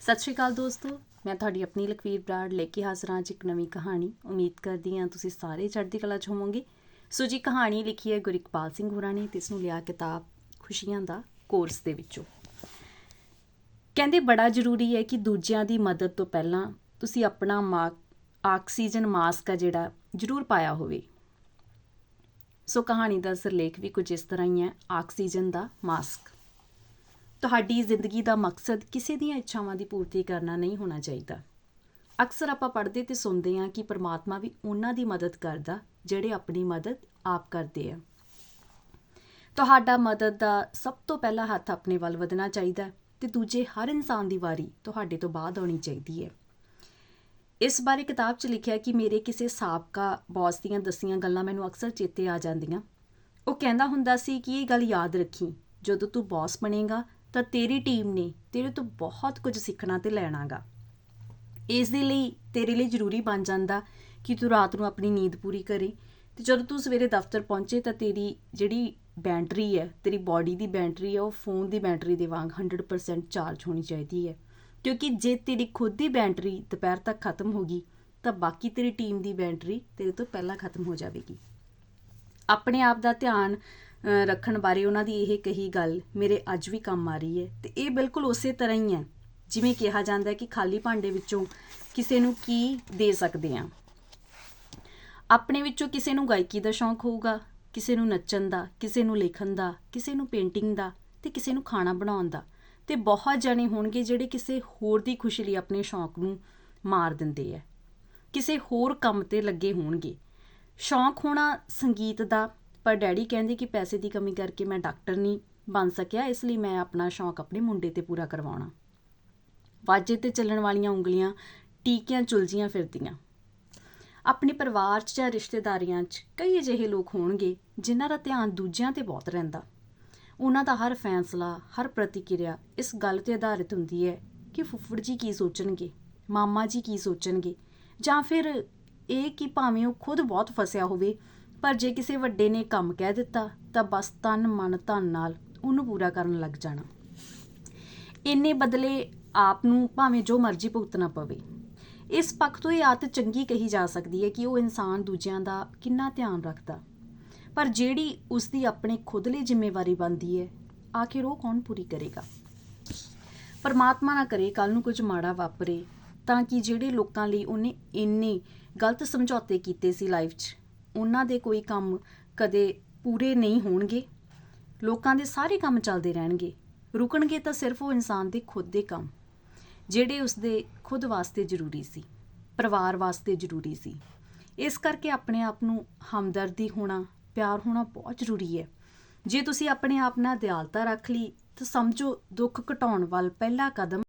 ਸਤਿ ਸ਼੍ਰੀ ਅਕਾਲ ਦੋਸਤੋ, ਮੈਂ ਤੁਹਾਡੀ ਆਪਣੀ ਲਖਵੀਰ ਬਰਾੜ ਲੈ ਕੇ ਹਾਜ਼ਰ ਹਾਂ ਅੱਜ ਇੱਕ ਨਵੀਂ ਕਹਾਣੀ। ਉਮੀਦ ਕਰਦੀ ਹਾਂ ਤੁਸੀਂ ਸਾਰੇ ਚੜ੍ਹਦੀ ਕਲਾ 'ਚ ਹੋਵੋਗੇ। ਸੋ ਜੀ, ਕਹਾਣੀ ਲਿਖੀ ਹੈ ਗੁਰਿਕਪਾਲ ਸਿੰਘ ਹੋਰਾਂ ਨੇ ਤੇ ਇਸ ਨੂੰ ਲਿਆ ਕਿਤਾਬ ਖੁਸ਼ੀਆਂ ਦਾ ਕੋਰਸ ਦੇ ਵਿੱਚੋਂ। ਕਹਿੰਦੇ, ਬੜਾ ਜ਼ਰੂਰੀ ਹੈ ਕਿ ਦੂਜਿਆਂ ਦੀ ਮਦਦ ਤੋਂ ਪਹਿਲਾਂ ਤੁਸੀਂ ਆਪਣਾ ਮਾ, ਆਕਸੀਜਨ ਮਾਸਕ ਆ ਜਿਹੜਾ, ਜ਼ਰੂਰ ਪਾਇਆ ਹੋਵੇ। ਸੋ ਕਹਾਣੀ ਦਾ ਸਿਰਲੇਖ ਵੀ ਕੁਝ ਇਸ ਤਰ੍ਹਾਂ ਹੀ ਹੈ, ਆਕਸੀਜਨ ਦਾ ਮਾਸਕ। ਤੁਹਾਡੀ ਜ਼ਿੰਦਗੀ ਦਾ ਮਕਸਦ ਕਿਸੇ ਦੀਆਂ ਇੱਛਾਵਾਂ ਦੀ ਪੂਰਤੀ ਕਰਨਾ ਨਹੀਂ ਹੋਣਾ ਚਾਹੀਦਾ। ਅਕਸਰ ਆਪਾਂ ਪੜ੍ਹਦੇ ਤੇ ਸੁਣਦੇ ਹਾਂ ਕਿ ਪਰਮਾਤਮਾ ਵੀ ਉਹਨਾਂ ਦੀ ਮਦਦ ਕਰਦਾ, ਜਿਹੜੇ ਆਪਣੀ ਮਦਦ ਆਪ ਕਰਦੇ ਆ। ਤੁਹਾਡਾ ਮਦਦ ਦਾ ਸਭ ਤੋਂ ਪਹਿਲਾ ਹੱਥ ਆਪਣੇ ਵੱਲ ਵਧਣਾ ਚਾਹੀਦਾ ਹੈ ਤੇ ਦੂਜੇ ਹਰ ਇਨਸਾਨ ਦੀ ਵਾਰੀ ਤੁਹਾਡੇ ਤੋਂ ਬਾਅਦ ਆਉਣੀ ਚਾਹੀਦੀ ਹੈ। ਇਸ ਬਾਰੇ ਕਿਤਾਬ 'ਚ ਲਿਖਿਆ ਕਿ ਮੇਰੇ ਕਿਸੇ ਸਾਬਕਾ ਬੌਸ ਦੀਆਂ ਦਸੀਆਂ ਗੱਲਾਂ ਮੈਨੂੰ ਅਕਸਰ ਚੇਤੇ ਆ ਜਾਂਦੀਆਂ। ਉਹ ਕਹਿੰਦਾ ਹੁੰਦਾ ਸੀ ਕਿ ਇਹ ਗੱਲ ਯਾਦ ਰੱਖੀ, ਜਦੋਂ ਤੂੰ ਬੌਸ ਬਣੇਗਾ ਤਾਂ ਤੇਰੀ ਟੀਮ ਨੇ ਤੇਰੇ ਤੋਂ ਬਹੁਤ ਕੁਝ ਸਿੱਖਣਾ ਤੇ ਲੈਣਾਗਾ। ਇਸ ਦੇ ਲਈ ਤੇਰੇ ਲਈ ਜ਼ਰੂਰੀ ਬਣ ਜਾਂਦਾ ਕਿ ਤੂੰ ਰਾਤ ਨੂੰ ਆਪਣੀ ਨੀਂਦ ਪੂਰੀ ਕਰੇ। ਤੇ ਜਦੋਂ ਤੂੰ ਸਵੇਰੇ ਦਫ਼ਤਰ ਪਹੁੰਚੇ ਤਾਂ ਤੇਰੀ ਜਿਹੜੀ ਬੈਟਰੀ ਹੈ, ਤੇਰੀ ਬਾਡੀ ਦੀ ਬੈਟਰੀ ਹੈ, ਉਹ ਫੋਨ ਦੀ ਬੈਟਰੀ ਦੇ ਵਾਂਗ 100% ਚਾਰਜ ਹੋਣੀ ਚਾਹੀਦੀ ਹੈ। ਕਿਉਂਕਿ ਜੇ ਤੇਰੀ ਖੁਦ ਦੀ ਬੈਟਰੀ ਦੁਪਹਿਰ ਤੱਕ ਖਤਮ ਹੋ ਗਈ, ਤਾਂ ਬਾਕੀ ਤੇਰੀ ਟੀਮ ਦੀ ਬੈਟਰੀ ਤੇਰੇ ਤੋਂ ਪਹਿਲਾਂ ਖਤਮ ਹੋ ਜਾਵੇਗੀ। ਆਪਣੇ ਆਪ ਦਾ ਧਿਆਨ ਰੱਖਣ ਬਾਰੇ ਉਹਨਾਂ ਦੀ ਇਹ ਕਹੀ ਗੱਲ, ਮੇਰੇ ਅੱਜ ਵੀ ਕੰਮ ਆ ਰਹੀ ਹੈ। ਤੇ ਇਹ ਬਿਲਕੁਲ ਉਸੇ ਤਰ੍ਹਾਂ ਹੀ ਹੈ, ਜਿਵੇਂ ਕਿਹਾ ਜਾਂਦਾ ਹੈ ਕਿ ਖਾਲੀ ਭਾਂਡੇ ਵਿੱਚੋਂ ਕਿਸੇ ਨੂੰ ਕੀ ਦੇ ਸਕਦੇ ਹਾਂ। ਆਪਣੇ ਵਿੱਚੋਂ ਕਿਸੇ ਨੂੰ ਗਾਇਕੀ ਦਾ ਸ਼ੌਂਕ ਹੋਊਗਾ, ਕਿਸੇ ਨੂੰ ਨੱਚਣ ਦਾ, ਕਿਸੇ ਨੂੰ ਲਿਖਣ ਦਾ, ਕਿਸੇ ਨੂੰ ਪੇਂਟਿੰਗ ਦਾ ਤੇ ਕਿਸੇ ਨੂੰ ਖਾਣਾ ਬਣਾਉਣ ਦਾ। ਤੇ ਬਹੁਤ ਜਣੇ ਹੋਣਗੇ ਜਿਹੜੇ ਕਿਸੇ ਹੋਰ ਦੀ ਖੁਸ਼ੀ ਲਈ ਆਪਣੇ ਸ਼ੌਂਕ ਨੂੰ ਮਾਰ ਦਿੰਦੇ ਆ ਕਿਸੇ ਹੋਰ ਕੰਮ ਤੇ ਲੱਗੇ ਹੋਣਗੇ। ਸ਼ੌਂਕ ਹੋਣਾ ਸੰਗੀਤ ਦਾ ਪਰ ਡੈਡੀ ਕਹਿੰਦੇ ਕਿ ਪੈਸੇ ਦੀ ਕਮੀ ਕਰਕੇ ਮੈਂ ਡਾਕਟਰ ਨਹੀਂ ਬਣ ਸਕਿਆ, ਇਸ ਲਈ ਮੈਂ ਆਪਣਾ ਸ਼ੌਂਕ ਆਪਣੇ ਮੁੰਡੇ ਤੇ ਪੂਰਾ ਕਰਵਾਉਣਾ। ਵਾਜੇ ਤੇ ਚੱਲਣ ਵਾਲੀਆਂ ਉਂਗਲੀਆਂ ਟੀਕਿਆਂ ਚੁਲਜੀਆਂ ਫਿਰਦੀਆਂ। ਆਪਣੇ ਪਰਿਵਾਰ 'ਚ ਜਾਂ ਰਿਸ਼ਤੇਦਾਰੀਆਂ 'ਚ ਕਈ ਅਜਿਹੇ ਲੋਕ ਹੋਣਗੇ ਜਿਨ੍ਹਾਂ ਦਾ ਧਿਆਨ ਦੂਜਿਆਂ ਤੇ ਬਹੁਤ ਰਹਿੰਦਾ। ਉਹਨਾਂ ਦਾ ਹਰ ਫੈਸਲਾ, ਹਰ ਪ੍ਰਤੀਕਿਰਿਆ ਇਸ ਗੱਲ ਤੇ ਆਧਾਰਿਤ ਹੁੰਦੀ ਹੈ ਕਿ ਫੁੱਫੜ ਜੀ ਕੀ ਸੋਚਣਗੇ, ਮਾਮਾ ਜੀ ਕੀ ਸੋਚਣਗੇ ਜਾਂ ਫਿਰ ਇਹ ਕਿ ਭਾਵੇਂ ਉਹ ਖੁਦ ਬਹੁਤ ਫਸਿਆ ਹੋਵੇ ਪਰ ਜੇ ਕਿਸੇ ਵੱਡੇ ਨੇ ਕੰਮ ਕਹਿ ਦਿੱਤਾ, ਤਾਂ ਬਸ ਤਨ ਮਨ ਧਨ ਨਾਲ ਉਹਨੂੰ ਪੂਰਾ ਕਰਨ ਲੱਗ ਜਾਣਾ। ਇੰਨੇ ਬਦਲੇ ਆਪ ਨੂੰ ਭਾਵੇਂ ਜੋ ਮਰਜ਼ੀ ਭੁਗਤਣਾ ਪਵੇ। ਇਸ ਪੱਖ ਤੋਂ ਇਹ ਆਦਤ ਚੰਗੀ ਕਹੀ ਜਾ ਸਕਦੀ ਹੈ ਕਿ ਉਹ ਇਨਸਾਨ ਦੂਜਿਆਂ ਦਾ ਕਿੰਨਾ ਧਿਆਨ ਰੱਖਦਾ। ਪਰ ਜਿਹੜੀ ਉਸ ਦੀ ਆਪਣੇ ਖੁਦ ਲਈ ਜ਼ਿੰਮੇਵਾਰੀ ਬਣਦੀ ਹੈ, ਆਖਿਰ ਉਹ ਕੌਣ ਪੂਰੀ ਕਰੇਗਾ? ਪਰਮਾਤਮਾ ਨਾ ਕਰੇ ਕੱਲ ਨੂੰ ਕੁਝ ਮਾੜਾ ਵਾਪਰੇ, ਤਾਂ ਕਿ ਜਿਹੜੇ ਲੋਕਾਂ ਲਈ ਉਹਨੇ ਇੰਨੇ ਗਲਤ ਸਮਝੌਤੇ ਕੀਤੇ ਸੀ ਲਾਈਫ 'ਚ ਉਹਨਾਂ ਦੇ ਕੋਈ ਕੰਮ ਕਦੇ ਪੂਰੇ ਨਹੀਂ ਹੋਣਗੇ, ਲੋਕਾਂ ਦੇ ਸਾਰੇ ਕੰਮ ਚੱਲਦੇ ਰਹਿਣਗੇ। ਰੁਕਣਗੇ ਤਾਂ ਸਿਰਫ ਉਹ ਇਨਸਾਨ ਦੇ ਖੁਦ ਦੇ ਕੰਮ, ਜਿਹੜੇ ਉਸਦੇ ਖੁਦ ਵਾਸਤੇ ਜ਼ਰੂਰੀ ਸੀ, ਪਰਿਵਾਰ ਵਾਸਤੇ ਜ਼ਰੂਰੀ ਸੀ। ਇਸ ਕਰਕੇ ਆਪਣੇ ਆਪ ਨੂੰ ਹਮਦਰਦੀ ਹੋਣਾ, ਪਿਆਰ ਹੋਣਾ ਬਹੁਤ ਜ਼ਰੂਰੀ ਹੈ। ਜੇ ਤੁਸੀਂ ਆਪਣੇ ਆਪ ਨਾਲ ਦਿਆਲਤਾ ਰੱਖ ਲਈ, ਤਾਂ ਸਮਝੋ ਦੁੱਖ ਘਟਾਉਣ ਵੱਲ ਪਹਿਲਾ ਕਦਮ